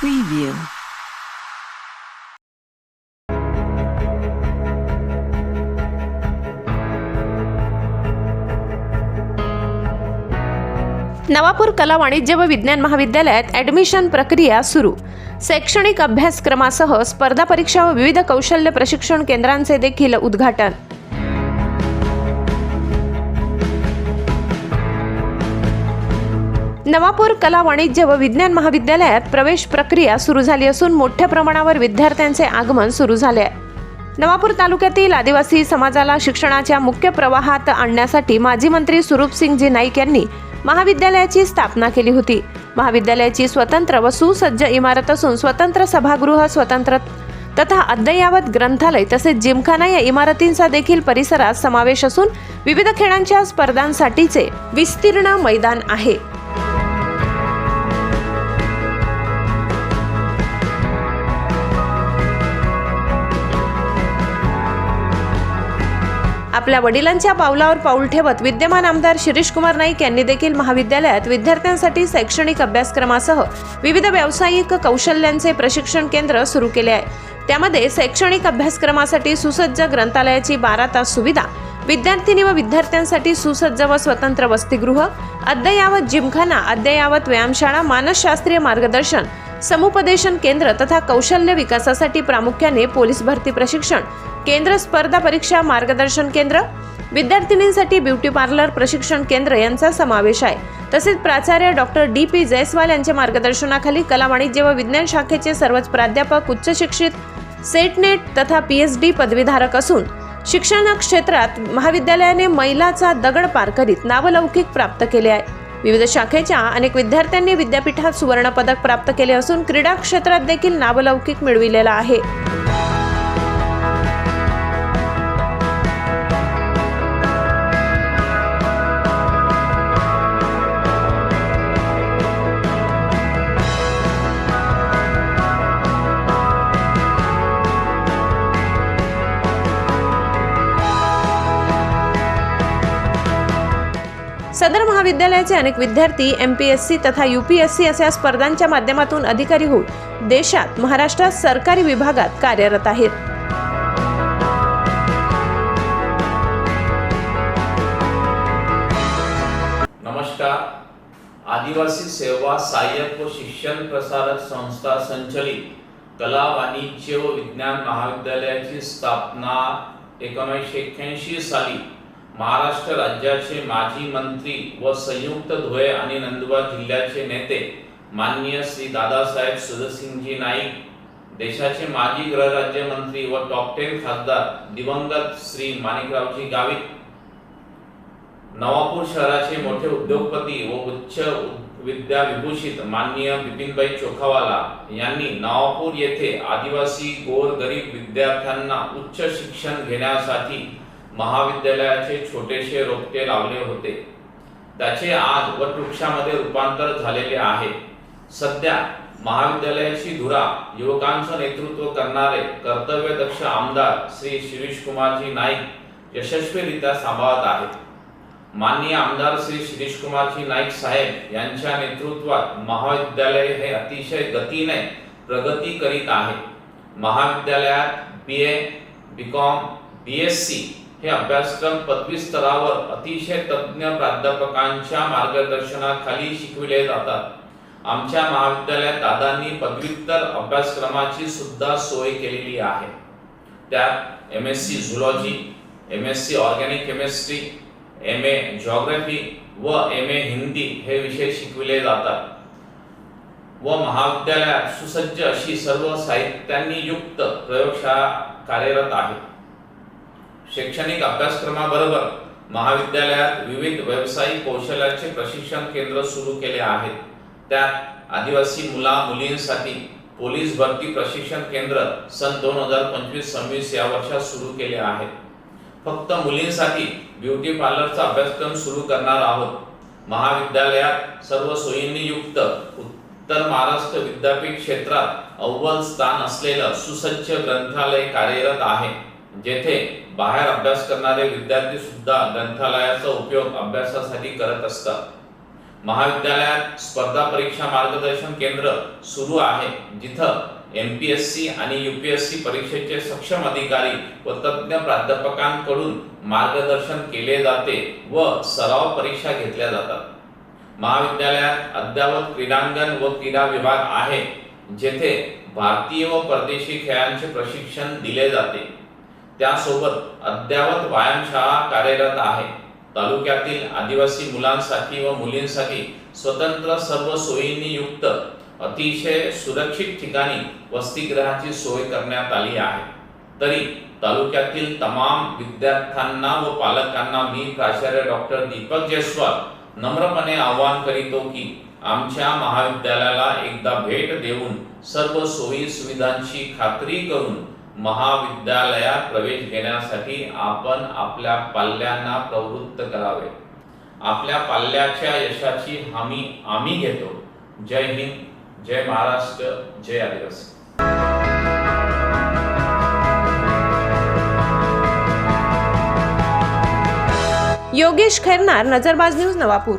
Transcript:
Preview. Navapur कला वाणिज्य व विज्ञान महाविद्यालयात ॲडमिशन प्रक्रिया सुरू शैक्षणिक अभ्यासक्रमासह स्पर्धा परीक्षा व विविध कौशल्य प्रशिक्षण केंद्रांचे देखील उद्घाटन नवापूर कला वाणिज्य व विज्ञान महाविद्यालयात प्रवेश प्रक्रिया सुरू झाली असून मोठ्या प्रमाणावर विद्यार्थ्यांचे आगमन सुरू झाले आहे. नवापूर तालुक्यातील आदिवासी समाजाला शिक्षणाच्या मुख्य प्रवाहात आणण्यासाठी माजी मंत्री स्वरूपसिंगजी नाईक यांनी महाविद्यालयाची स्थापना केली होती. महाविद्यालयाची स्वतंत्र व सुसज्ज इमारत असून स्वतंत्र सभागृह स्वतंत्र तथा अद्ययावत ग्रंथालय तसेच जिमखाना या इमारतींचा देखील परिसरात समावेश असून विविध खेळांच्या स्पर्धांसाठीचे विस्तीर्ण मैदान आहे. आपल्या वडिलांच्या पावलावर पाऊल ठेवत विद्यमान आमदार शिरीष कुमार नाईक यांनी देखील महाविद्यालयात विद्यार्थ्यांसाठी शैक्षणिक अभ्यासक्रमासह विविध व्यावसायिक कौशल्यांचे प्रशिक्षण केंद्र सुरू केले आहे. त्यामध्ये शैक्षणिक अभ्यासक्रमासाठी सुसज्ज ग्रंथालयाची बारा तास सुविधा विद्यार्थिनी व विद्यार्थ्यांसाठी सुसज्ज व स्वतंत्र वसतिगृह अद्ययावत जिमखाना अद्ययावत व्यायामशाळा मानसशास्त्रीय मार्गदर्शन समुपदेशन केंद्र तथा कौशल्य विकासासाठी प्रामुख्याने पोलीस भरती प्रशिक्षण केंद्र स्पर्धा परीक्षा मार्गदर्शन केंद्र विद्यार्थिनींसाठी ब्युटी पार्लर प्रशिक्षण केंद्र यांचा समावेश आहे. तसेच प्राचार्य डॉक्टर डी. पी जयस्वाल यांच्या मार्गदर्शनाखाली कला वाणिज्य व विज्ञान शाखेचे सर्वच प्राध्यापक उच्च शिक्षित सेटनेट तथा पी एच डी पदवीधारक असून शिक्षण क्षेत्रात महाविद्यालयाने मैलाचा दगड पार करीत नावलौकिक प्राप्त केले आहे. विविध शाखेच्या अनेक विद्यार्थ्यांनी विद्यापीठात सुवर्णपदक प्राप्त केले असून क्रीडा क्षेत्रात देखील नावलौकिक मिळविलेला आहे. सदर महाविद्यालयाचे अनेक विद्यार्थी एम पी एस सी तथा यू पी एस सी अशा स्पर्धांच्या माध्यमातून अधिकारी होऊन देशात महाराष्ट्रात सरकारी विभागात कार्यरत आहेत. नमस्कार. आदिवासी सेवा सहाय्यक व शिक्षण प्रसारक संस्था संचलित कला वाणिज्य व विज्ञान महाविद्यालयाची स्थापना एकोणीसशे एक्क्याऐंशी साली महाराष्ट्र राज्याचे माजी मंत्री व संयुक्त धुळे आणि नंदुरबार जिल्ह्याचे नेते माननीय श्री दादासाहेब सुदसिंगजी नाईक देशाचे माजी गृहराज्यमंत्री व टॉप टेन खासदार दिवंगत श्री माणिकरावजी गावित नवापूर शहराचे मोठे उद्योगपती व उच्च विद्या विभूषित माननीय बिपिनबाई चोखावाला यांनी नवापूर येथे आदिवासी गोर गरीब विद्यार्थ्यांना उच्च शिक्षण घेण्यासाठी महाविद्यालयाचे छोटेसे रोपटे लावले होते. त्याचे आज वटवृक्षामध्ये रूपांतर झालेले आहे. सध्या महाविद्यालयाची धुरा युवकांचं नेतृत्व करणारे कर्तव्यदक्ष आमदार श्री शिरीष कुमारजी नाईक यशस्वीरित्या सांभाळत आहेत. माननीय आमदार श्री शिरीष कुमारजी नाईक साहेब यांच्या नेतृत्वात महाविद्यालय हे अतिशय गतीने प्रगती करीत आहे. महाविद्यालयात B A B com B S C हे अभ्यासक्रम पदवी स्तरावर अतिशय तज्ज्ञ प्राध्यापकांच्या मार्गदर्शनाखाली शिकविले जातात. आमच्या महाविद्यालयात दादांनी पदव्युत्तर अभ्यासक्रमाची सुद्धा सोय केलेली आहे. त्यात M S C zoology M S C organic chemistry M A geography व एम ए हिंदी हे विषय शिकविले जातात. व महाविद्यालयात सुसज्ज अशी सर्व साहित्यांनी युक्त प्रयोगशाळा कार्यरत आहे. शैक्षणिक अभ्यासक्रमाबरोबर महाविद्यालयात विविध व्यावसायिक कौशल्याचे प्रशिक्षण केंद्र सुरू केले आहेत. त्यात आदिवासी मुला मुलींसाठी पोलीस भरती प्रशिक्षण केंद्र सन दोन हजार पंचवीस सव्वीस या वर्षात सुरू केले आहेत फक्त मुलींसाठी ब्युटी पार्लरचा अभ्यासक्रम सुरू करणार आहोत. महाविद्यालयात सर्व सोयींनी युक्त उत्तर महाराष्ट्र विद्यापीठ क्षेत्रात अव्वल स्थान असलेलं सुसज्ज ग्रंथालय कार्यरत आहे. जेथे बाहेर अभ्यास करणारे विद्यार्थी सुद्धा ग्रंथालयाचा उपयोग अभ्यासासाठी करत असतात. महाविद्यालयात स्पर्धा परीक्षा मार्गदर्शन केंद्र सुरू आहे जिथं एम पी एस सी आणि यू पी एस सी परीक्षेचे सक्षम अधिकारी व तज्ज्ञ प्राध्यापकांकडून मार्गदर्शन केले जाते व सराव परीक्षा घेतल्या जातात. महाविद्यालयात अद्यावत क्रीडांगण व क्रीडा विभाग आहे जेथे भारतीय व परदेशी खेळांचे प्रशिक्षण दिले जाते. त्यासोबत अद्ययावत व्यायामशाळा कार्यरत आहे. तालुक्यातील आदिवासी मुलांसाठी व मुलींसाठी स्वतंत्र सर्व सोयींनी युक्त अतिशय सुरक्षित ठिकाणी वसतिगृहाची सोय करण्यात आली आहे. तरी तालुक्यातील तमाम विद्यार्थ्यांना व पालकांना मी प्राचार्य डॉक्टर दीपक जयस्वाल नम्रपणे आवाहन करीतो की आमच्या महाविद्यालयाला एकदा भेट देऊन सर्व सोयी सुविधांची खात्री करून महाविद्यालयात प्रवेश घेण्यासाठी आपण आपल्या पाल्यांना प्रवृत्त करावे. आपल्या पाल्याच्या यशाची हमी आम्ही घेतो. जय हिंद जय महाराष्ट्र जय आदिवासी. योगेश खैरनार नजरबाज न्यूज नवापूर.